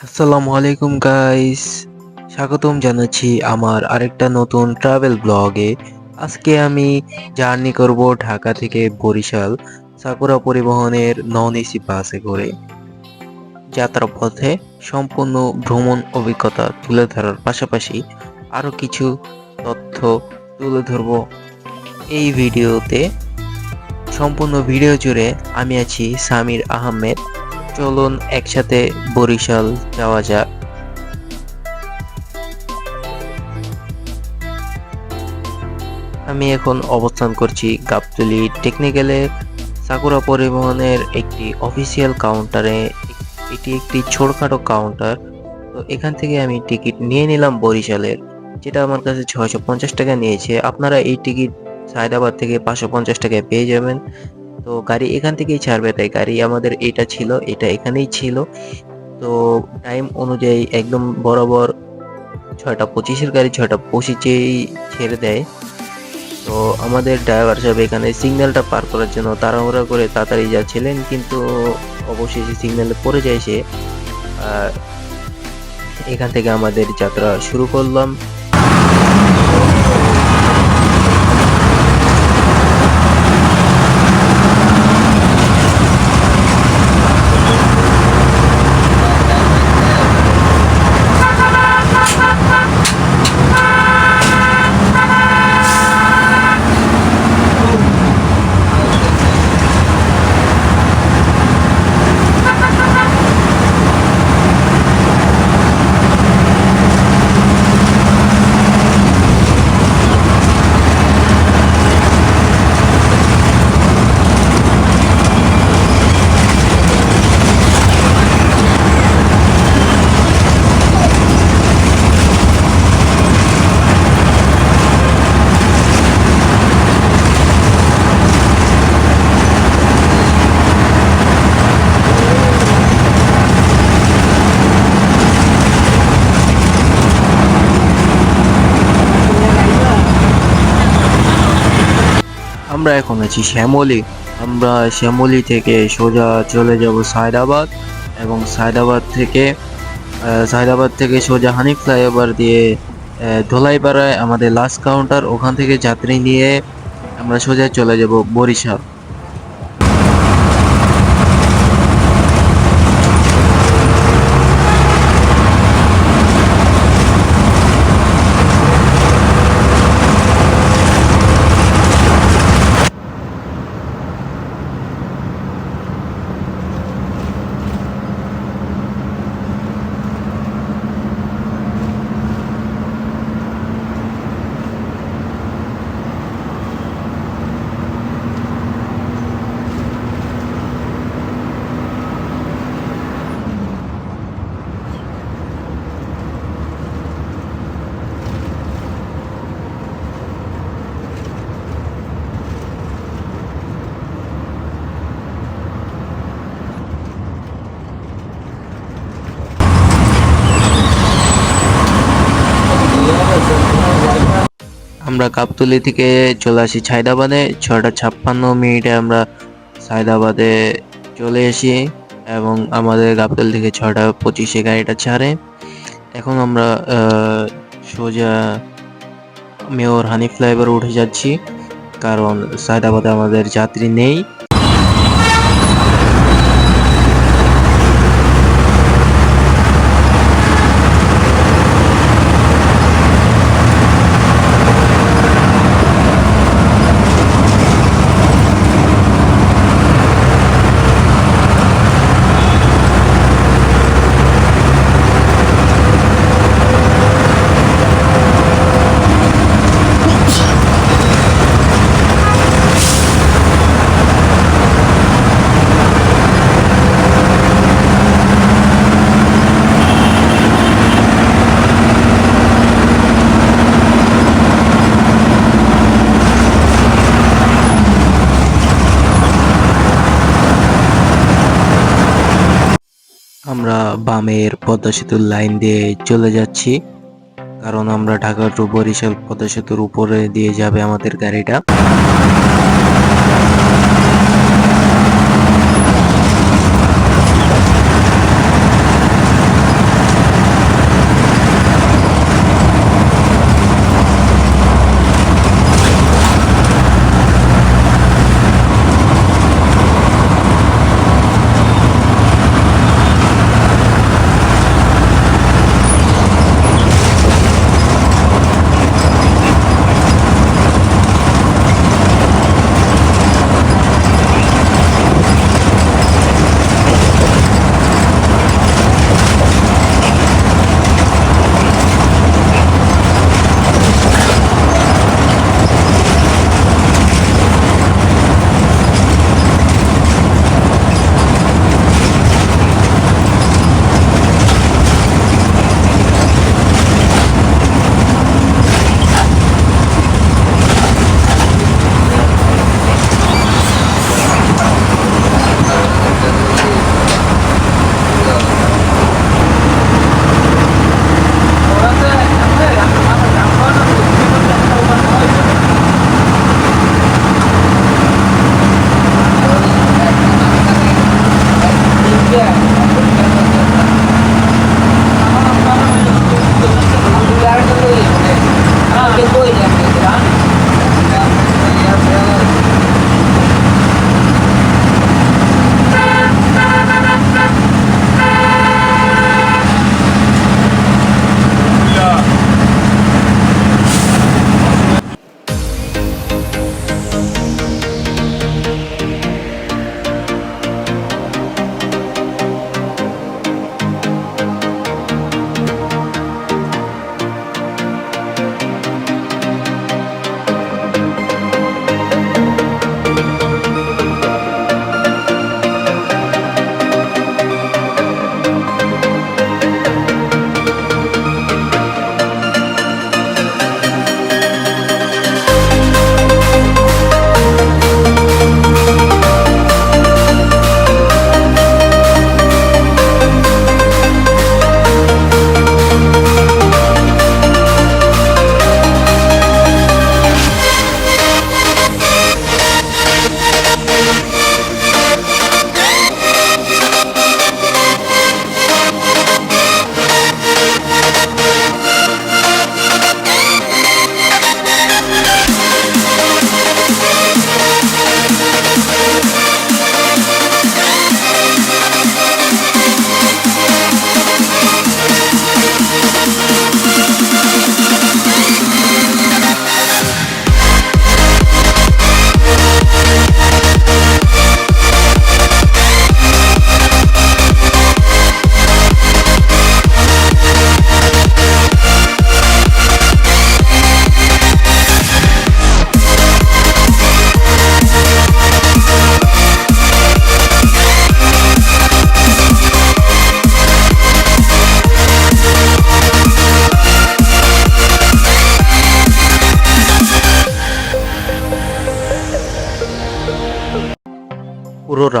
আসসালামু আলাইকুম গাইস স্বাগতম জানাচ্ছি আমার আরেকটা নতুন ট্রাভেল ব্লগে আজকে আমি জার্নি করব ঢাকা থেকে বরিশাল সাকুরা পরিবহনের নন এসি বাসে করে। যাত্রা পথে সম্পূর্ণ ভ্রমণ অভিজ্ঞতা তুলে ধরার পাশাপাশি আরও কিছু তথ্য তুলে ধরব। এই ভিডিওতে সম্পূর্ণ ভিডিও জুড়ে আমি আছি সামির আহমেদ। চলুন একসাথে বরিশাল যাওয়া যাক। আমি এখন অবস্থান করছি গাবতলি টেকনিক্যালে। সাকুরা পরিবহনের একটি অফিসিয়াল কাউন্টারে, এটি একটি ছোটখাটো কাউন্টার। তো এখান থেকে আমি টিকিট নিয়ে নিলাম বরিশালের, যেটা আমার কাছে ছয়শো পঞ্চাশ টাকা নিয়েছে। আপনারা এই টিকিট সায়দাবাদ থেকে পাঁচশো পঞ্চাশ টাকায় পেয়ে যাবেন। তো গাড়ি এখান থেকেই ছাড়বে, তাই গাড়ি আমাদের এটা ছিল, এটা এখানেই ছিল। তো টাইম অনুযায়ী একদম বরাবর ছয়টা পঁচিশের গাড়ি, ছয়টা পঁচিশেই ছেড়ে দেয়। তো আমাদের ড্রাইভার সাহেব এখানে সিগন্যালটা পার করার জন্য তাড়াহুড়া করে তাড়াতাড়ি যাচ্ছিলেন, কিন্তু অবশেষে সিগন্যালে পড়ে যায় সে। আর এখান থেকে আমাদের যাত্রা শুরু করলাম। আমরা এখন আছি শ্যামলি। আমরা শ্যামলি থেকে সোজা চলে যাব সায়দাবাদ এবং সায়দাবাদ থেকে সায়দাবাদ থেকে সোজা হানি ফ্লাইওভার দিয়ে ধোলাই ধোলাইপাড়ায় আমাদের লাস্ট কাউন্টার ওখান থেকে যাত্রী নিয়ে আমরা সোজা চলে যাব বরিশাল। আমরা কাপতুলি থেকে চলে আসি ছাইদাবাদে ছটা ছাপ্পান্ন মিনিটে আমরা সায়দাবাদে চলে আসি এবং আমাদের গাবতলি থেকে ছটা পঁচিশে গাড়িটা ছাড়ে। এখন আমরা সোজা মেয়র হানি ফ্লাইভার উঠে যাচ্ছি, কারণ সায়দাবাদে আমাদের যাত্রী নেই। আমরা বামের পদ্মা সেতুর লাইন দিয়ে চলে যাচ্ছি। কারণ আমরা ঢাকা টু বরিশাল পদ্মা সেতুর উপরে দিয়ে যাবে আমাদের গাড়িটা।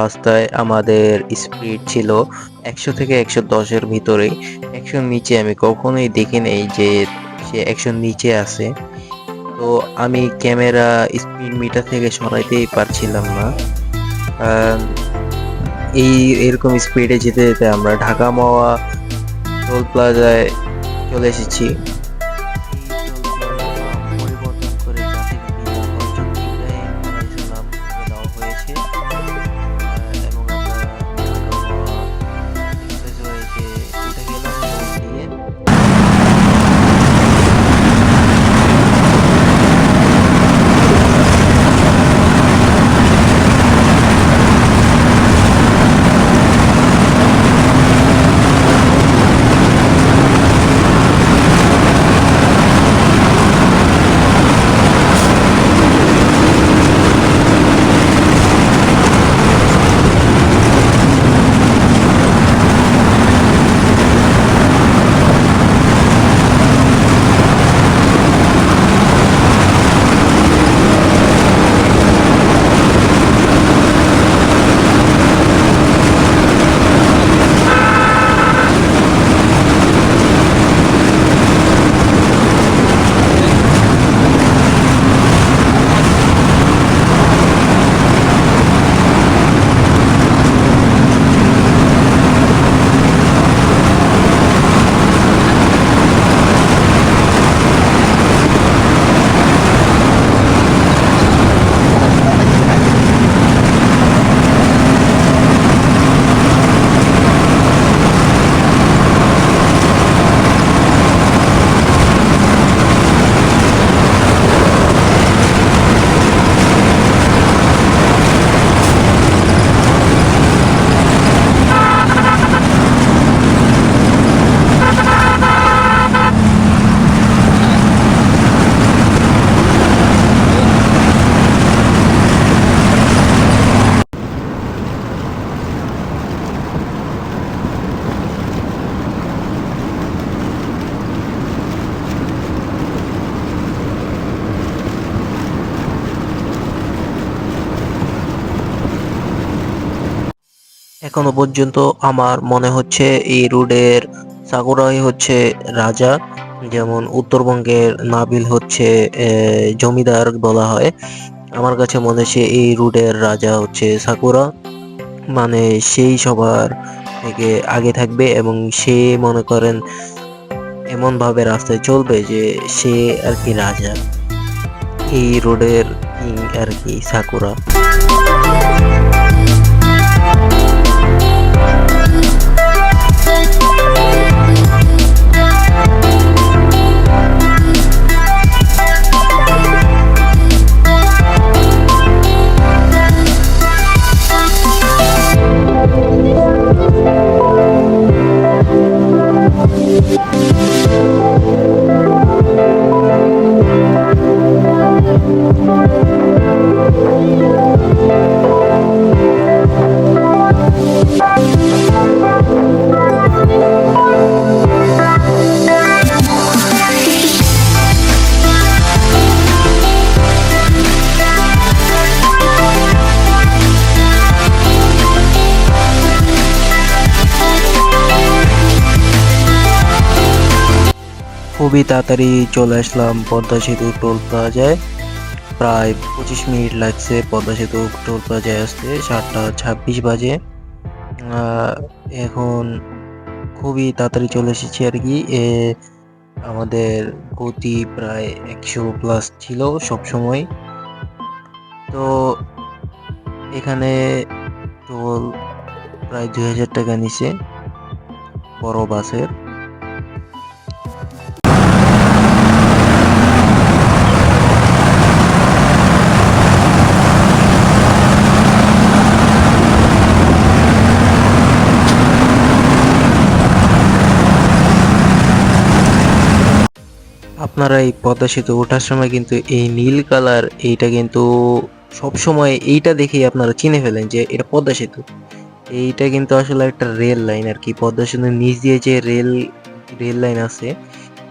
রাস্তায় আমাদের স্পিড ছিল একশো থেকে একশো দশের ভিতরে। একশোর নিচে আমি কখনোই দেখি নেই যে সে একশোর নিচে আছে। তো আমি ক্যামেরা স্পিড মিটার থেকে সরাইতেই পারছিলাম না। এই এরকম স্পিডে যেতে যেতে আমরা ঢাকা মাওয়া টোল প্লাজায় চলে এসেছি। এখনও পর্যন্ত আমার মনে হচ্ছে এই রোডের সাকুরাই হচ্ছে রাজা। যেমন উত্তরবঙ্গের নাবিল হচ্ছে জমিদার বলা হয়। আমার কাছে মনে হচ্ছে এই রোডের রাজা হচ্ছে সাকুরা মানে সেই সবার থেকে আগে থাকবে এবং সে মনে করেন এমনভাবে রাস্তায় চলবে যে সে আর কি রাজা। এই রোডের কিং আর কি সাকুরা খুবই তাড়াতাড়ি চলে আসলাম পদ্মা সেতু টোল প্লাজায়। প্রায় পঁচিশ মিনিট লাগছে পদ্মা সেতু টোল প্লাজায় আসতে, সাতটা ছাব্বিশ বাজে। এখন খুবই তাড়াতাড়ি চলে এসেছি আর কি। আমাদের গতি প্রায় একশো প্লাস ছিল সব সময় তো এখানে টোল প্রায় দুই হাজার টাকা নিছে বড় বাসের। আপনারা এই পদ্মা সেতু ওঠার সময় কিন্তু এই নীল কালার এইটা কিন্তু সবসময় এইটা দেখেই আপনারা চিনে ফেলেন যে এটা পদ্মা সেতু। এইটা কিন্তু আসলে একটা রেল লাইন আর কি। পদ্মা সেতুর নিচ দিয়ে যে রেল রেল লাইন আছে,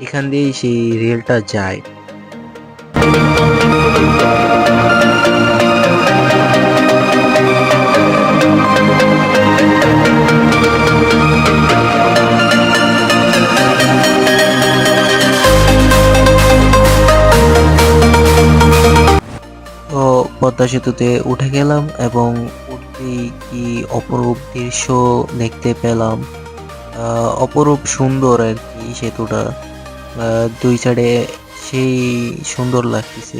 এখান দিয়েই সেই রেলটা যায়। পদ্মা সেতুতে উঠে গেলাম এবং উঠতেই কি অপরূপ দৃশ্য দেখতে পেলাম। অপরূপ সুন্দর আর কি সেতুটা। দুই সাইডে সেই সুন্দর লাগতেছে।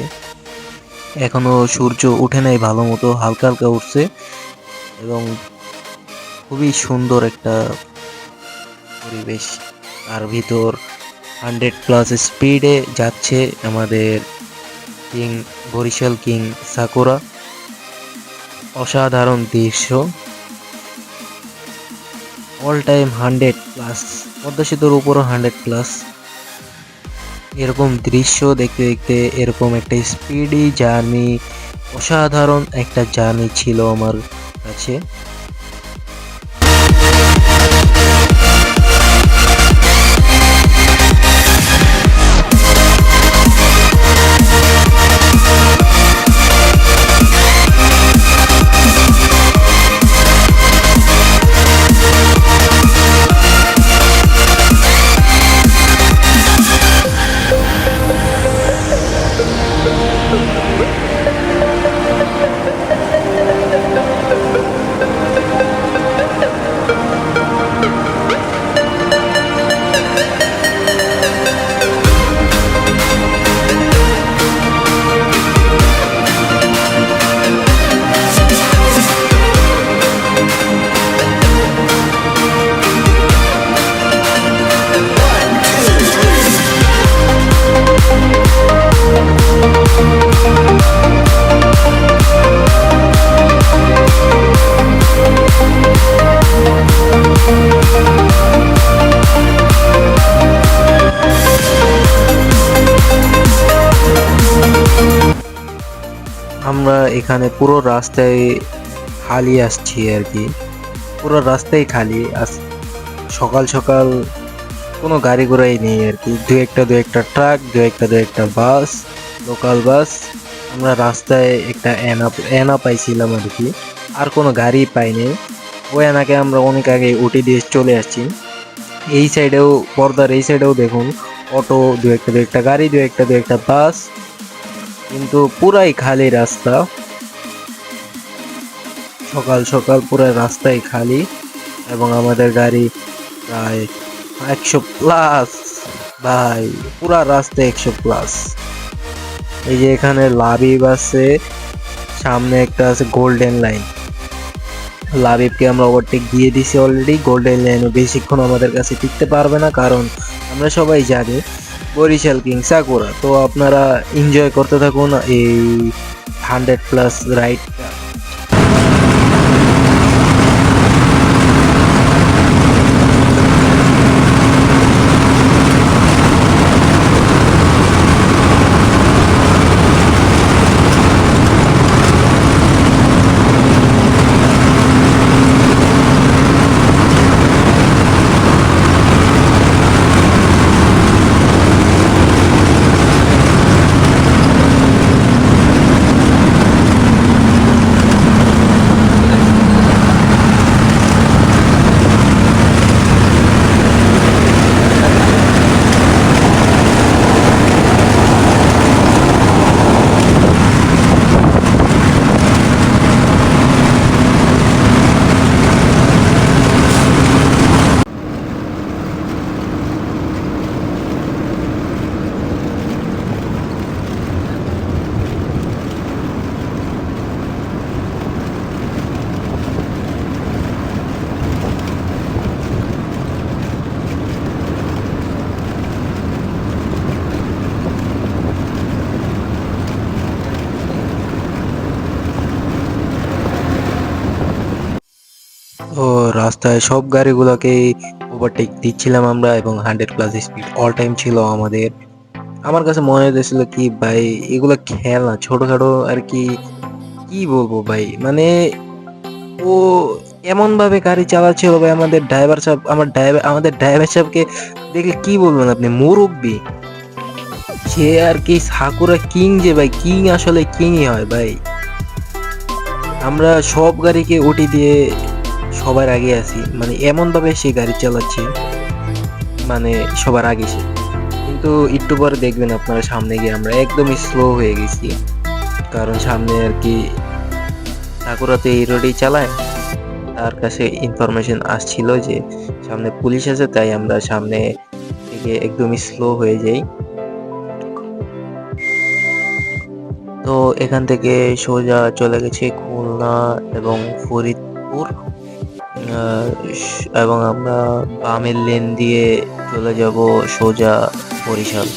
এখনও সূর্য উঠে নাই, ভালো মতো হালকা হালকা উঠছে এবং খুবই সুন্দর একটা পরিবেশ। তার ভিতর হান্ড্রেড প্লাস স্পিডে যাচ্ছে আমাদের কিং, বরিশাল কিং সাকুরা। অসাধারণ দৃশ্য। All time hundred plus Padma সেতুর উপরও হান্ড্রেড প্লাস এরকম দৃশ্য দেখতে দেখতে এরকম একটা স্পিডি জার্নি অসাধারণ একটা জার্নি ছিল আমার কাছে। এখানে পুরো রাস্তায় খালি আসছি আর কি। পুরো রাস্তাই খালি। আস সকাল সকাল কোনো গাড়ি ঘোড়াই নেই আর কি। দু একটা দু একটা ট্রাক, দু একটা দু একটা বাস লোকাল বাস আমরা রাস্তায় একটা এনা এনা পাইছিলাম আর কি। আর কোনো গাড়ি পাইনি। ওই এনাকে আমরা অনেক আগে উঠে দিয়ে চলে আসছি। এই সাইডেও পর্দার এই সাইডেও দেখুন, অটো, দু একটা দু একটা গাড়ি, দু একটা দু একটা বাস। কিন্তু পুরাই খালি রাস্তা। সকাল সকাল পুরো রাস্তায় খালি এবং আমাদের গাড়ি প্রায় একশো প্লাস ভাই, পুরা রাস্তায় একশো প্লাস এই যে এখানে লাবিব আছে, সামনে একটা আছে গোল্ডেন লাইন লাবিবকে আমরা ওভারটেক দিয়ে দিছি অলরেডি গোল্ডেন লাইনে বেশিক্ষণ আমাদের কাছে টিকতে পারবে না, কারণ আমরা সবাই জানি বরিশাল কিং সাকুরা। তো আপনারা এনজয় করতে থাকুন এই হান্ড্রেড প্লাস রাইডটা ও রাস্তায় সব গাড়িগুলোকে ওভারটেক দিচ্ছিলাম আমরা এবং hundred plus speed all time ছিল আমাদের। আমার কাছে মনে হতেছিল কি, ভাই, এগুলো খেলা ছোটখাটো আর কি কি বলব ভাই? মানে ও এমন ভাবে গাড়ি চালাচ্ছিল ভাই, আমাদের ড্রাইভার সাহেব, আমার ড্রাইভার আমাদের ড্রাইভার সাহেবকে দেখলে কি বলবেন আপনি, মুরব্বী? সে আর কি সাকুরা কিং যে ভাই কিং আসলে কিংই হয় ভাই। আমরা সব গাড়িকে ওটি দিয়ে সবার আগে আছি। মানে এমনভাবে সে গাড়ি চালাচ্ছে মানে সবার আগে সে। কিন্তু একটু পরে দেখবেন আপনারা সামনে গিয়ে আমরা একদমই স্লো হয়ে গেছি। কারণ সামনে আর কি সাকুরাতে এই রোডেই চালায়। তার কাছে ইনফরমেশন আসছিল যে সামনে পুলিশ আছে, তাই আমরা সামনে থেকে একদমই স্লো হয়ে যাই। তো এখান থেকে সোজা চলে গেছে খুলনা এবং ফরিদপুর। এবং আমরা বামের লেন দিয়ে চলে যাব সোজা বরিশাল।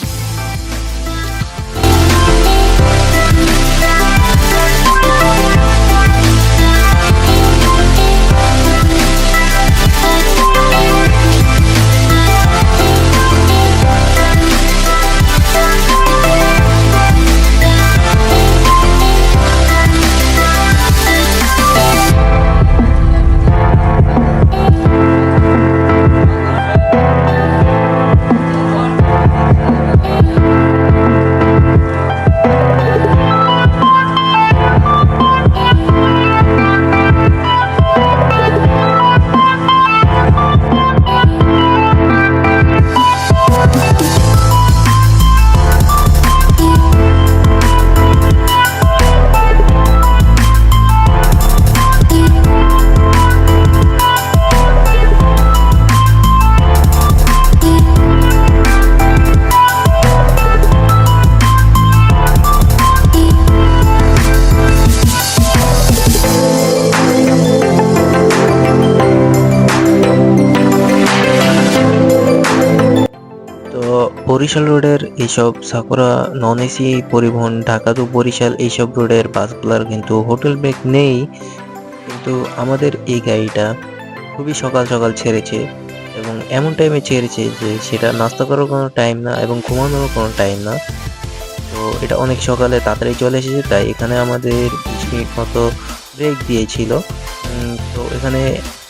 বরিশাল রোডের এইসব সাকুরা নন এসি পরিবহন, ঢাকা টু বরিশাল এইসব রোডের বাসগুলোর কিন্তু হোটেল ব্রেক নেই। কিন্তু আমাদের এই গাড়িটা খুবই সকাল সকাল ছেড়েছে এবং এমন টাইমে ছেড়েছে যে সেটা নাস্তা করার কোনো টাইম না এবং ঘুমানোরও কোনো টাইম না। তো এটা অনেক সকালে তাড়াতাড়ি চলে এসেছে, তাই এখানে আমাদের বিশ মিনিট মতো ব্রেক দিয়েছিল। তো এখানে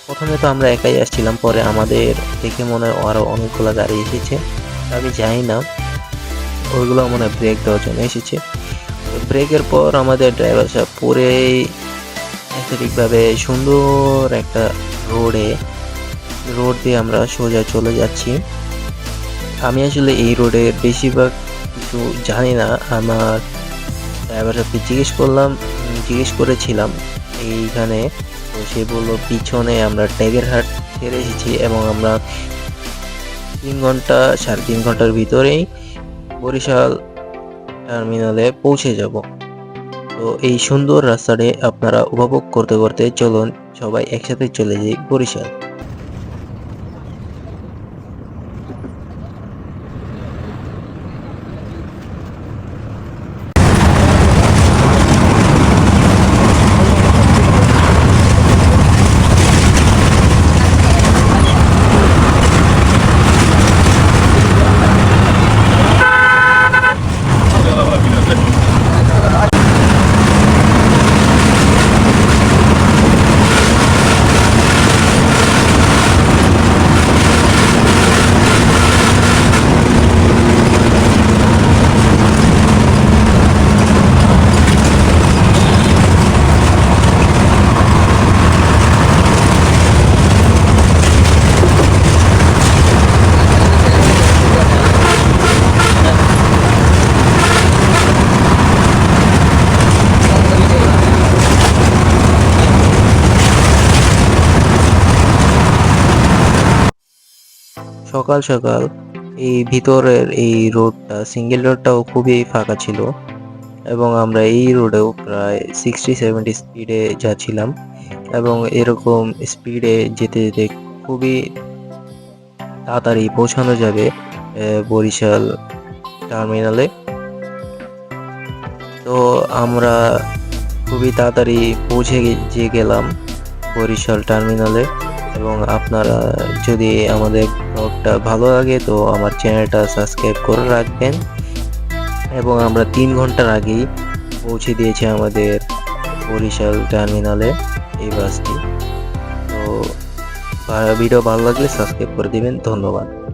প্রথমে তো আমরা একাই আসছিলাম, পরে আমাদের দেখে মনে হয় আরও অনেকগুলো গাড়ি এসেছে। আমি জানি না। ওইগুলো মনে ব্রেক দেওয়ার জন্য এসেছে। ব্রেকের পর আমাদের ড্রাইভার সাহেব পুরেই অ্যাথলেটিকভাবে সুন্দর একটা রোডে রোড দিয়ে আমরা সোজা চলে যাচ্ছি। আমি আসলে এই রোডে বেশিরভাগ কিছু জানি না। আমার ড্রাইভার সাহেবকে জিজ্ঞেস করলাম জিজ্ঞেস করেছিলাম, এইখানে। তো সে বলল, পিছনে আমরা ট্যাগের হাট ছেড়ে এসেছি এবং আমরা তিন ঘণ্টা, সাড়ে তিন ঘণ্টার ভিতরেই বরিশাল টার্মিনালে পৌঁছে যাব। তো এই সুন্দর রাস্তাটি আপনারা উপভোগ করতে করতে চলুন, সবাই একসাথে চলে যাই বরিশাল। সকাল সকাল এই ভিতরের এই রোডটা সিঙ্গেল রোডটাও খুবই ফাঁকা ছিল এবং আমরা এই রোডেও প্রায় সিক্সটি সেভেন্টি স্পিডে যাচ্ছিলাম এবং এরকম স্পিডে যেতে যেতে খুবই তাড়াতাড়ি পৌঁছানো যাবে বরিশাল টার্মিনালে তো আমরা খুবই তাড়াতাড়ি পৌঁছে গেলাম বরিশাল টার্মিনালে এবং আপনারা যদি আমাদের ব্লগটা ভালো লাগে, তো আমার চ্যানেলটা সাবস্ক্রাইব করে রাখবেন। এবং আমরা তিন ঘণ্টার আগেই পৌঁছে দিয়েছি আমাদের বরিশাল টার্মিনালে এই বাসটি। তো, ভিডিও ভালো লাগলে সাবস্ক্রাইব করে দেবেন। ধন্যবাদ।